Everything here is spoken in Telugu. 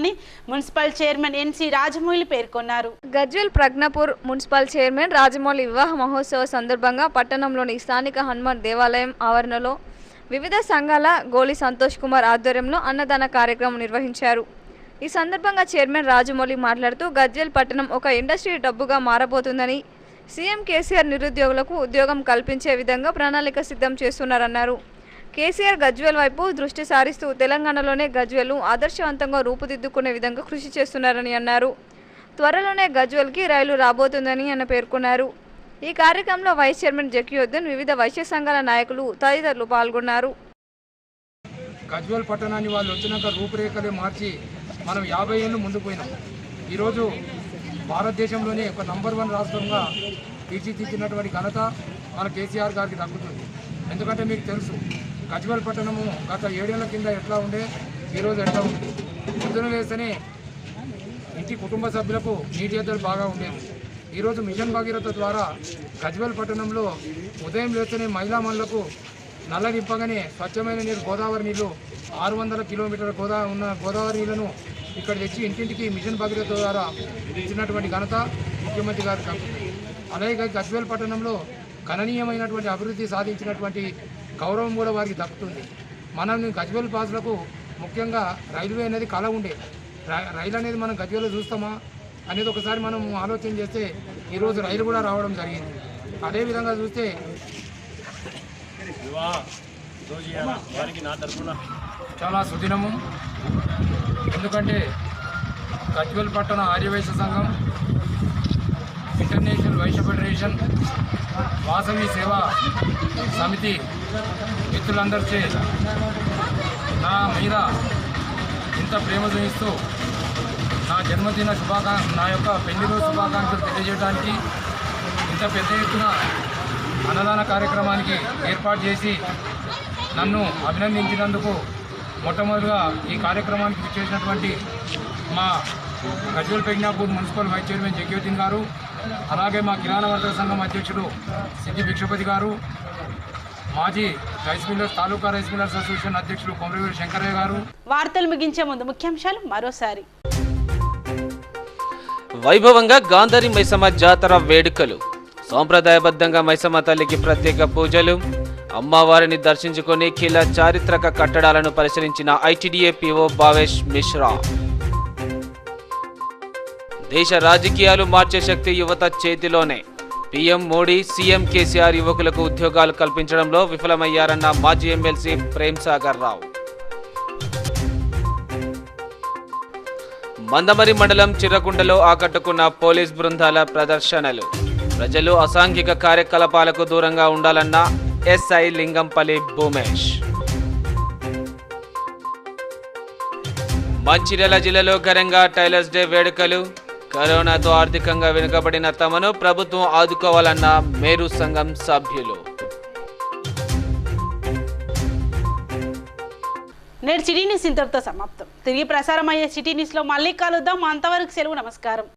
అని మున్సిపల్ చైర్మన్ ఎన్సి రాజమౌళి పేర్కొన్నారు. గజ్వెల్ ప్రజ్ఞపూర్ మున్సిపల్ చైర్మన్ రాజమౌళి వివాహ మహోత్సవ సందర్భంగా పట్టణంలోని స్థానిక హనుమాన్ దేవాలయం ఆవరణలో వివిధ సంఘాల గోలి సంతోష్ కుమార్ ఆధ్వర్యంలో అన్నదాన కార్యక్రమం నిర్వహించారు. ఈ సందర్భంగా చైర్మన్ రాజమౌళి మాట్లాడుతూ గజ్వెల్ పట్టణం ఒక ఇండస్ట్రీ డబ్బుగా మారబోతుందని సీఎం కేసీఆర్ నిరుద్యోగులకు ఉద్యోగం కల్పించే విధంగా ప్రణాళిక సిద్ధం చేస్తున్నారన్నారు. కేసీఆర్ గజ్వెల్ వైపు దృష్టి సారిస్తూ తెలంగాణలోనే గజ్వేల్ను ఆదర్శవంతంగా రూపుదిద్దుకునే విధంగా కృషి చేస్తున్నారని అన్నారు. త్వరలోనే గజ్వేల్కి రైలు రాబోతుందని ఆయన పేర్కొన్నారు. ఈ కార్యక్రమంలో వైస్ చైర్మన్ జకియోద్దన్ వివిధ వైశ్య సంఘాల నాయకులు తదితరులు పాల్గొన్నారు. గజ్వల్ పట్టణాన్ని వాళ్ళు వచ్చినాక రూపురేఖలే మార్చి మనం యాభై ఏళ్ళు ముందు పోయినాం. ఈరోజు భారతదేశంలోనే ఒక నంబర్ వన్ రాష్ట్రంగా తీర్చిదిద్దినటువంటి ఘనత మన కేసీఆర్ గారికి దక్కుతుంది. ఎందుకంటే మీకు తెలుసు గజ్వల్ పట్టణము గత ఏడేళ్ళ కింద ఎట్లా ఉండే? ఈరోజు ఎట్లా ఉంది? పొద్దున వేస్తేనే ఇంటి కుటుంబ సభ్యులకు నీటి ఎద్దలు బాగా ఉండేది. ఈరోజు మిషన్ భగీరథ ద్వారా గజ్వల్ పట్టణంలో ఉదయం లేస్తేనే మహిళా మనులకు నల్ల నింపగానే స్వచ్ఛమైన నీరు గోదావరి నీళ్ళు ఆరు వందల కిలోమీటర్ల గోదా ఉన్న గోదావరి నీళ్ళను ఇక్కడ తెచ్చి ఇంటింటికి మిషన్ భగీరథ ద్వారా ఇచ్చినటువంటి ఘనత ముఖ్యమంత్రి గారు అలాగే గజ్వేల్ పట్టణంలో గణనీయమైనటువంటి అభివృద్ధి సాధించినటువంటి గౌరవం కూడా వారికి దక్కుతుంది. మనం గజ్వేల్ పాసులకు ముఖ్యంగా రైల్వే అనేది కళ ఉండే. రైలు అనేది మనం గజ్వేల్లో చూస్తామా? అనేది ఒకసారి మనం ఆలోచన చేస్తే ఈరోజు రైలు కూడా రావడం జరిగింది. అదేవిధంగా చూస్తే చాలా సుదినము. ఎందుకంటే గజ్వెల్ పట్టణ ఆర్యవైశ్య సంఘం ఇంటర్నేషనల్ వైశ్య ఫెడరేషన్ వాసవి సేవా సమితి మిత్రులందరిచే నా మీద ఇంత ప్రేమ చూపిస్తూ నా జన్మదిన శుభాకాంక్ష నా యొక్క పెళ్ళిరోజు శుభాకాంక్షలు తెలియజేయడానికి ఇంత పెద్ద ఎత్తున అన్నదాన కార్యక్రమానికి ఏర్పాటు చేసి నన్ను అభినందించినందుకు మొట్టమొదటిగా ఈ కార్యక్రమానికి చేసినటువంటి మా Gajwel Pragnapur municipal vice chairman జగ్యోతిన్ గారు అలాగే మా కిరాణా వర్తక సంఘం అధ్యక్షుడు సిద్ధి భిక్షపతి గారు మాజీ రైస్ మిల్లర్స్ తాలూకా రైస్ మిల్లర్స్ అసోసియేషన్ అధ్యక్షుడు కొమరవీరు శంకరయ్య గారు. వార్తలు ముగించే ముందు ముఖ్యాంశాలు మరోసారి. వైభవంగా గాంధారి మైసమ్మ జాతర వేడుకలు. సాంప్రదాయబద్ధంగా మైసమ్మ తల్లికి ప్రత్యేక పూజలు. అమ్మవారిని దర్శించుకొని కిల చారిత్రక కట్టడాలను పరిశీలించిన ఐటీడీఏ పిఓ భావేష్ మిశ్రా. దేశ రాజకీయాలు మార్చే శక్తి యువత చేతిలోనే. పీఎం మోడీ సీఎం కేసీఆర్ యువకులకు ఉద్యోగాలు కల్పించడంలో విఫలమయ్యారన్న మాజీ ఎమ్మెల్సీ ప్రేమ్ సాగర్ రావు. మందమరి మండలం చిర్రకుండలో ఆకట్టుకున్న పోలీస్ బృందాల ప్రదర్శనలు. ప్రజలు అసాంఘిక కార్యకలాపాలకు దూరంగా ఉండాలన్న ఎస్ఐ లింగంపల్లి భూమేష్. మంచిర్యాల జిల్లాలో ఘనంగా టైలర్స్ డే వేడుకలు. కరోనాతో ఆర్థికంగా వెనుకబడిన తమను ప్రభుత్వం ఆదుకోవాలన్న మేరు సంఘం సభ్యులు. నేడు సిటీ న్యూస్ ఇంతటితో సమాప్తం. తిరిగి ప్రసారం అయ్యే సిటీ న్యూస్లో మళ్ళీ కలుద్దాం. అంతవరకు సెలవు నమస్కారం.